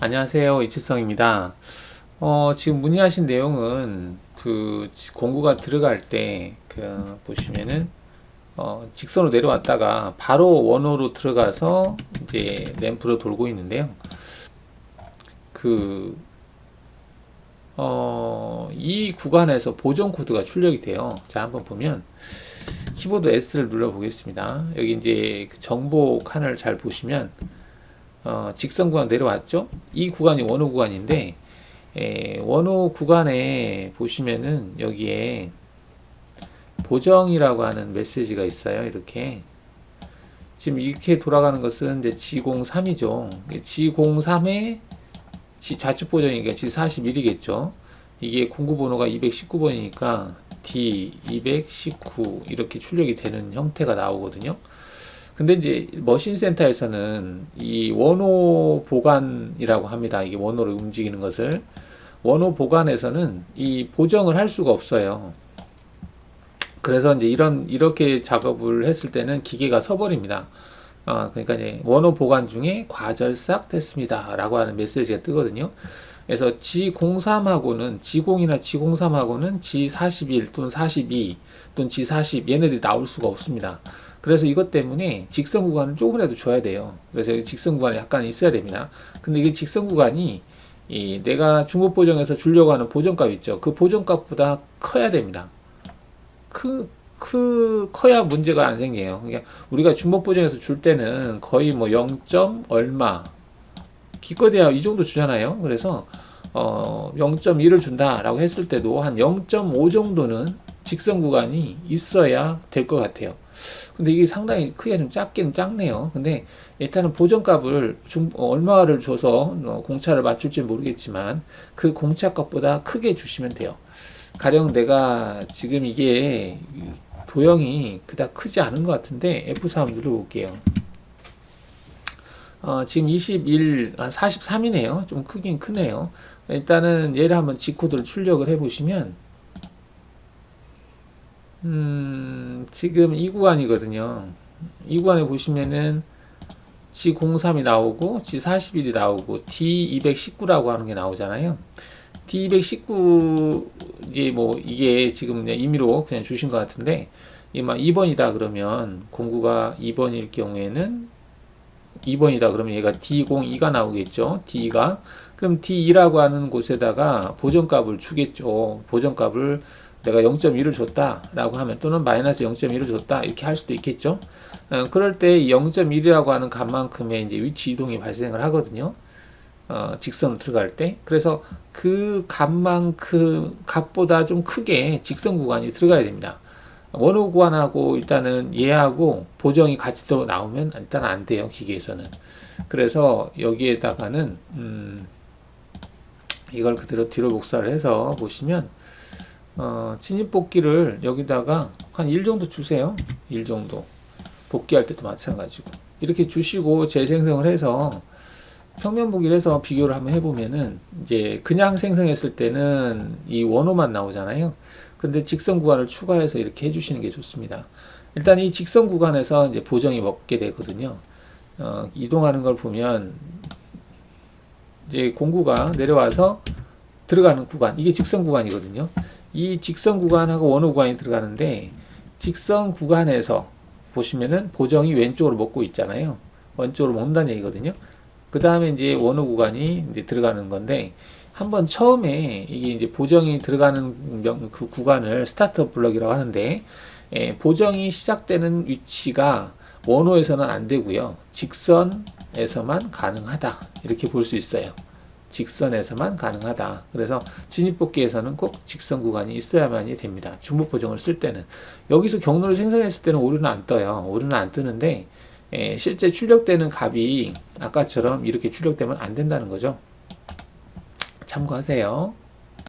안녕하세요. 이치성입니다. 어, 지금 문의하신 내용은 그 지- 공구가 들어갈 때 그 보시면은 어, 직선으로 내려왔다가 바로 원호로 들어가서 이제 램프로 돌고 있는데요. 그 어, 이 구간에서 보정 코드가 출력이 돼요. 자, 한번 보면 키보드 S를 눌러 보겠습니다. 여기 이제 그 정보 칸을 잘 보시면 어, 직선 구간 내려왔죠? 이 구간이 원호 구간인데 에, 원호 구간에 보시면은 여기에 보정이라고 하는 메시지가 있어요. 이렇게 지금 이렇게 돌아가는 것은 이제 G03이죠. G03에 좌측 보정이니까 G41이겠죠. 이게 공구 번호가 219번이니까 D219 이렇게 출력이 되는 형태가 나오거든요. 근데 이제 머신 센터에서는 이 원호 보관이라고 합니다. 이게 원호를 움직이는 것을 원호 보관에서는 이 보정을 할 수가 없어요. 그래서 이제 이런 이렇게 작업을 했을 때는 기계가 서버립니다. 아, 그러니까 이제 원호 보관 중에 과절삭 됐습니다라고 하는 메시지가 뜨거든요. 그래서 G03하고는 G0이나 G03하고는 G41 또는 42 또는 G40 얘네들이 나올 수가 없습니다. 그래서 이것 때문에 직선 구간을 조금이라도 줘야 돼요. 그래서 직선 구간이 약간 있어야 됩니다. 근데 이게 직선 구간이 이 내가 중급 보정에서 주려고 하는 보정값 있죠. 그 보정값보다 커야 됩니다. 크, 크, 커야 문제가 안 생겨요. 그러니까 우리가 중복 보정에서 줄 때는 거의 뭐 0. 얼마, 기껏해야 이 정도 주잖아요. 그래서 어, 0.1을 준다라고 했을 때도 한 0.5 정도는 직선 구간이 있어야 될 것 같아요. 근데 이게 상당히 크기가 좀 작긴 작네요. 근데 일단은 보정값을 중, 어, 얼마를 줘서 어, 공차를 맞출지 모르겠지만 그 공차값보다 크게 주시면 돼요. 가령 내가 지금 이게 도형이 그닥 크지 않은 것 같은데 F3 눌러볼게요. 어, 지금 21, 아, 43이네요. 좀 크긴 크네요. 일단은 얘를 한번 G코드를 출력을 해보시면, 음, 지금 이 구간이거든요. 이 구간에 보시면은 G03이 나오고, G41이 나오고, D219라고 하는 게 나오잖아요. D219, 이제 뭐, 이게 지금 그냥 임의로 그냥 주신 것 같은데, 이막 2번이다 그러면, 공구가 2번일 경우에는 2번이다 그러면 얘가 D02가 나오겠죠. D2가. 그럼 D2라고 하는 곳에다가 보정값을 주겠죠. 보정값을 내가 0.1을 줬다라고 하면 또는 마이너스 0.1을 줬다 이렇게 할 수도 있겠죠. 어, 그럴 때 0.1이라고 하는 값만큼의 이제 위치 이동이 발생을 하거든요. 어, 직선으로 들어갈 때. 그래서 그 값만큼 값보다 좀 크게 직선 구간이 들어가야 됩니다. 원호 구간하고 일단은 얘하고 보정이 같이 또 나오면 일단 안 돼요 기계에서는 그래서 여기에다가는 음 이걸 그대로 뒤로 복사를 해서 보시면 어 진입 복귀를 여기다가 한 1 정도 주세요 1 정도 복귀할 때도 마찬가지고 이렇게 주시고 재생성을 해서 평면 보기를 해서 비교를 한번 해보면은 이제 그냥 생성했을 때는 이 원호만 나오잖아요. 근데 직선 구간을 추가해서 이렇게 해주시는 게 좋습니다. 일단 이 직선 구간에서 이제 보정이 먹게 되거든요. 어, 이동하는 걸 보면 이제 공구가 내려와서 들어가는 구간 이게 직선 구간이거든요. 이 직선 구간하고 원호 구간이 들어가는데 직선 구간에서 보시면은 보정이 왼쪽으로 먹고 있잖아요. 왼쪽으로 먹는다는 얘기거든요. 그 다음에 이제 원호 구간이 이제 들어가는 건데 한번 처음에 이게 이제 보정이 들어가는 명- 그 구간을 스타트 블럭이라고 하는데 예, 보정이 시작되는 위치가 원호에서는 안 되고요. 직선에서만 가능하다. 이렇게 볼 수 있어요. 직선에서만 가능하다. 그래서 진입복귀에서는 꼭 직선 구간이 있어야만이 됩니다. 중복 보정을 쓸 때는 여기서 경로를 생성했을 때는 오류는 안 떠요. 오류는 안 뜨는데 예, 실제 출력되는 값이 아까처럼 이렇게 출력되면 안 된다는 거죠. 참고하세요.